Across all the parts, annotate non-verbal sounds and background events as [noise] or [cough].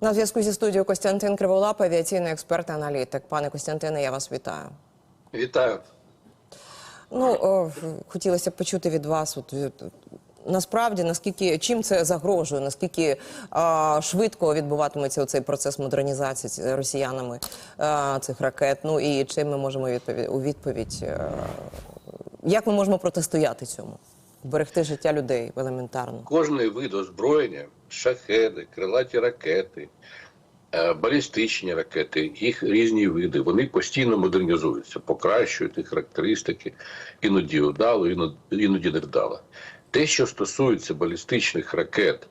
На зв'язку зі студією Костянтин Криволап, авіаційний експерт, аналітик. Пане Костянтине, я вас вітаю. Вітаю. Ну о, хотілося б почути від вас. От від- насправді наскільки чим це загрожує, наскільки а, швидко відбуватиметься цей процес модернізації ці- росіянами а, цих ракет? Ну і чим ми можемо відповідь у відповідь? е, як ми можемо протистояти цьому? Берегти життя людей елементарно. Кожний вид озброєння, шахеди, крилаті ракети, е, балістичні ракети, їх різні види, вони постійно модернізуються, покращують їх характеристики, іноді вдало, іноді, іноді невдало. Те, що стосується балістичних ракет,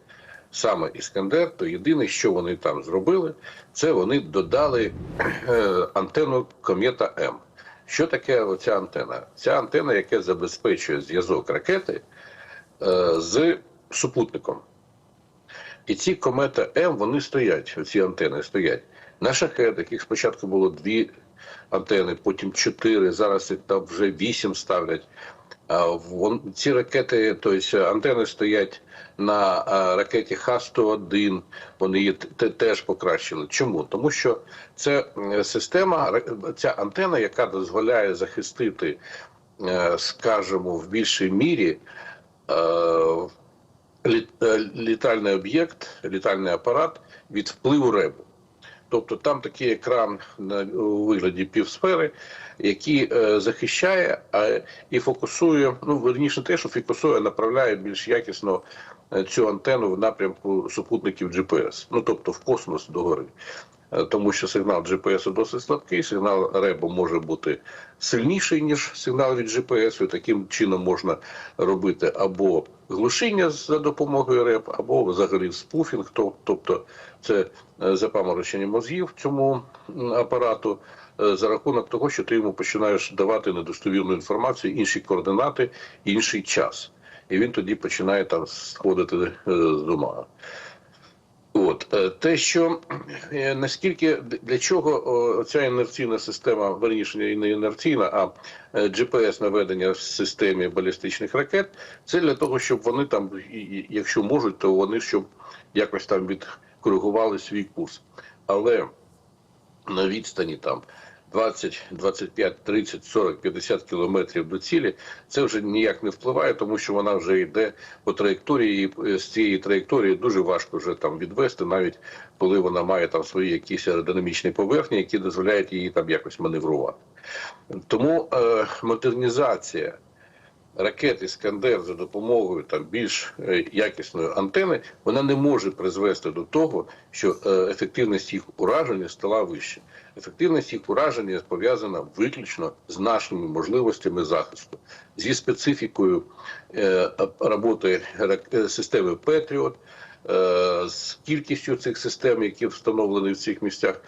саме Іскандер, то єдине, що вони там зробили, це вони додали е, антенну комета М. Що таке оця антена? Ця антена, яка забезпечує зв'язок ракети е, з супутником. І ці комета М вони стоять, ці антени стоять. На шахетах їх спочатку було дві антени, потім чотири, зараз їх там вже вісім ставлять. Вон, ці ракети, тобто антени стоять на ракеті Х-101, вони її те- теж покращили. Чому? Тому що це е, система, ця антена, яка дозволяє захистити, е, скажімо, в більшій мірі е, літальний об'єкт, літальний апарат від впливу ребу. Тобто там такий екран у вигляді півсфери, який е, захищає і фокусує, ну верніше те, що фокусує, направляє більш якісно е, цю антенну в напрямку супутників GPS, ну тобто в космос догори. Е, Тому що сигнал GPS досить слабкий, сигнал ребу може бути сильніший, ніж сигнал від GPS, і таким чином можна робити або глушіння за допомогою реб, або взагалі спуфінг, тобто це е, запаморочення мозгів цьому апарату е, за рахунок того, що ти йому починаєш давати недостовірну інформацію, інші координати, інший час. І він тоді починає там сходити з ума. От е, те, що е, наскільки для чого ця інерційна система, верніше не інерційна, а е, GPS наведення в системі балістичних ракет, це для того, щоб вони там, якщо можуть, то вони щоб якось там відкоригували свій курс. Але на відстані там 20, 25, 30, 40, 50 кілометрів до цілі, це вже ніяк не впливає, тому що вона вже йде по траєкторії. і З цієї траєкторії дуже важко вже там відвести, навіть коли вона має там свої якісь аеродинамічні поверхні, які дозволяють її там якось маневрувати. Тому е, модернізація ракет Іскандер за допомогою там більш е, якісної антени, вона не може призвести до того, що е, ефективність їх ураження стала вища. Ефективність їх ураження пов'язана виключно з нашими можливостями захисту, зі специфікою е, роботи системи Петріот, з кількістю цих систем, які встановлені в цих місцях.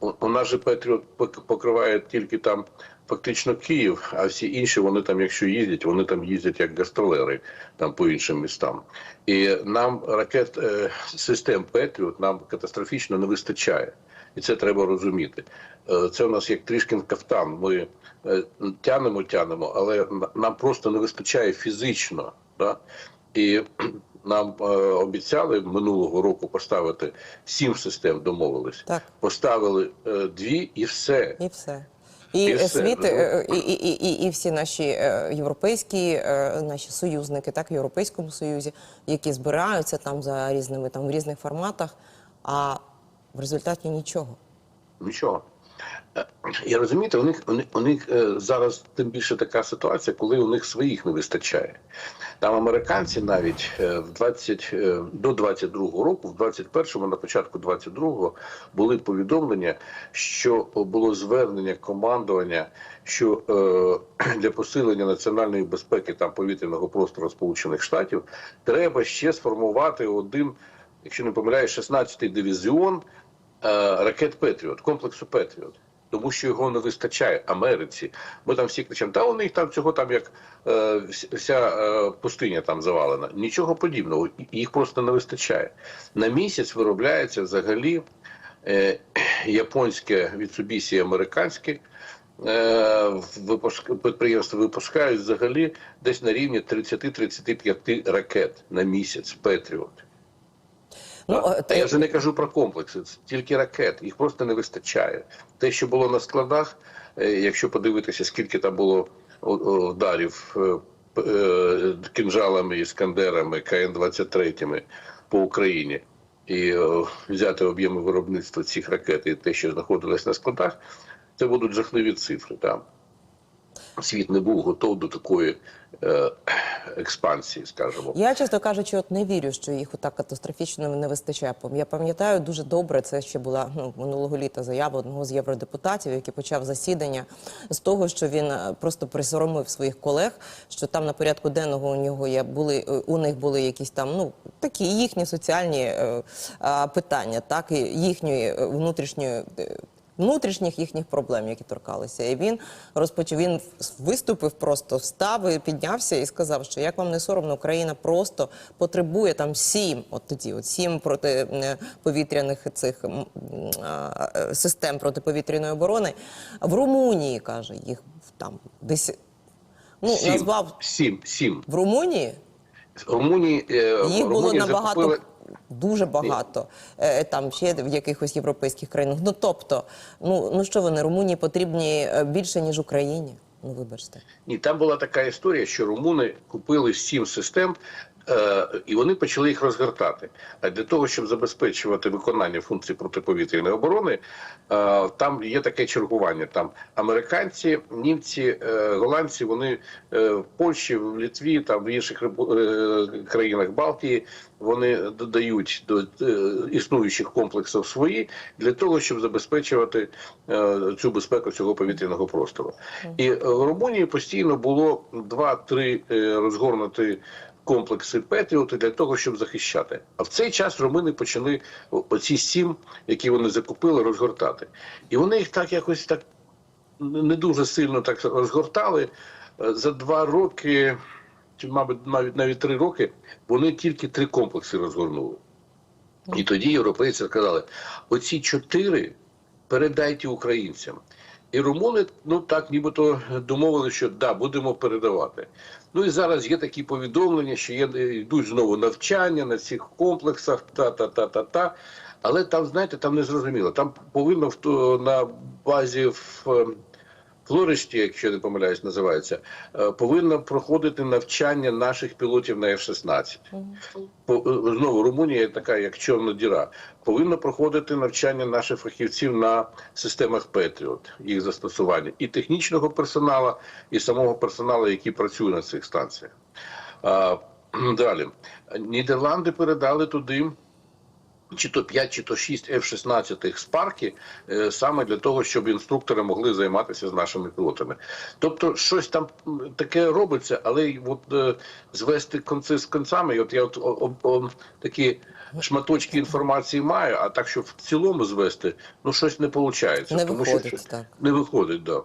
У нас же Петріот покриває тільки там фактично Київ, а всі інші вони там, якщо їздять, вони там їздять як гастролери там по іншим містам. І нам ракет е, систем Петріот нам катастрофічно не вистачає. І це треба розуміти. Е, Це у нас як трішкин кафтан. Ми е, тянемо, тянемо, але нам просто не вистачає фізично. Да? І [clears throat] нам е, обіцяли минулого року поставити сім систем, домовились. Так. Поставили е, дві і все. І все. І, е, все, світ, е, і, і, і, і, всі наші е, європейські наші союзники, так, в Європейському Союзі, які збираються там за різними там в різних форматах, а в результаті нічого. Нічого. І розумієте, у них, у них, у них зараз тим більше така ситуація, коли у них своїх не вистачає. Там американці навіть е, в 20, е, до 22-го року, в 21-му, на початку 22-го, були повідомлення, що було звернення командування, що е, [clears throat] для посилення національної безпеки там повітряного простору Сполучених Штатів треба ще сформувати один, якщо не помиляюсь, 16-й дивізіон е, ракет Петріот, комплексу Петріот. Тому що його не вистачає Америці. Ми там всі кричимо, та у них там цього там як е, вся е, пустиня там завалена. Нічого подібного, їх просто не вистачає. На місяць виробляється взагалі е, японське Mitsubishi американське е, випуск, підприємства випускають взагалі десь на рівні 30-35 ракет на місяць Петріот. Ну, Та я вже не кажу про комплекси, це тільки ракет. Їх просто не вистачає. Те, що було на складах, е, якщо подивитися, скільки там було ударів е, е, кинжалами, іскандерами, КН-23 по Україні, і взяти об'єми виробництва цих ракет і те, що знаходилось на складах, це будуть жахливі цифри. Там. Світ не був готов до такої е, експансії, скажімо. Я, чесно кажучи, от не вірю, що їх отак катастрофічно не вистачає. Я пам'ятаю дуже добре. Це ще була ну, минулого літа заява одного з євродепутатів, який почав засідання з того, що він е, просто присоромив своїх колег, що там на порядку денного у нього є були е, у них були якісь там ну такі їхні соціальні е, а, питання, так і їхньої е, внутрішньої. Внутрішніх їхніх проблем, які торкалися. І він розпочав, він виступив просто, встав і піднявся і сказав, що як вам не соромно, Україна просто потребує там сім, от тоді, от сім протиповітряних цих а, е, систем протиповітряної оборони. В Румунії, каже, їх там десь, ну, сім, назвав сім, сім. в Румунії, Румунії, е, їх було Румунія набагато закупили... дуже багато. Е, Там ще в якихось європейських країнах. Ну тобто, ну ну що вони Румунії потрібні е, більше ніж Україні? Ну вибачте. Ні, там була така історія, що румуни купили сім систем. Е, І вони почали їх розгортати. А для того, щоб забезпечувати виконання функцій протиповітряної оборони, е, там є таке чергування. Там американці, німці, е, голландці, вони е, в Польщі, в Литві, там в інших е, країнах Балтії вони додають до е, існуючих комплексів свої для того, щоб забезпечувати е, цю безпеку цього повітряного простору. І е, в Румунії постійно було два-три е, розгорнуті комплекси Петріоти для того, щоб захищати. А в цей час румуни почали оці сім, які вони закупили, розгортати. І вони їх так якось так не дуже сильно так розгортали. За два роки, чи, мабуть, навіть навіть три роки, вони тільки три комплекси розгорнули. І тоді європейці сказали: оці чотири передайте українцям. І румуни, ну так, нібито домовили, що да, будемо передавати. Ну і зараз є такі повідомлення, що є, йдуть знову навчання на цих комплексах, та-та-та-та-та. Але там, знаєте, там не зрозуміло. Там повинно на базі в е, Флористі, якщо не помиляюсь, називається, е, повинно проходити навчання наших пілотів на F-16. Е, Знову Румунія така, як чорна діра. Повинно проходити навчання наших фахівців на системах Петріот, їх застосування, і технічного персоналу, і самого персоналу, який працює на цих станціях. Далі. Нідерланди передали туди чи то 5, чи то 6 F-16 Спарки саме для того, щоб інструктори могли займатися з нашими пілотами. Тобто, щось там таке робиться, але от е, звести конці з концами. І от я от о, о, о, такі шматочки інформації маю, а так, щоб в цілому звести, ну щось не виходить. Не тому виходить, що так. не виходить, да.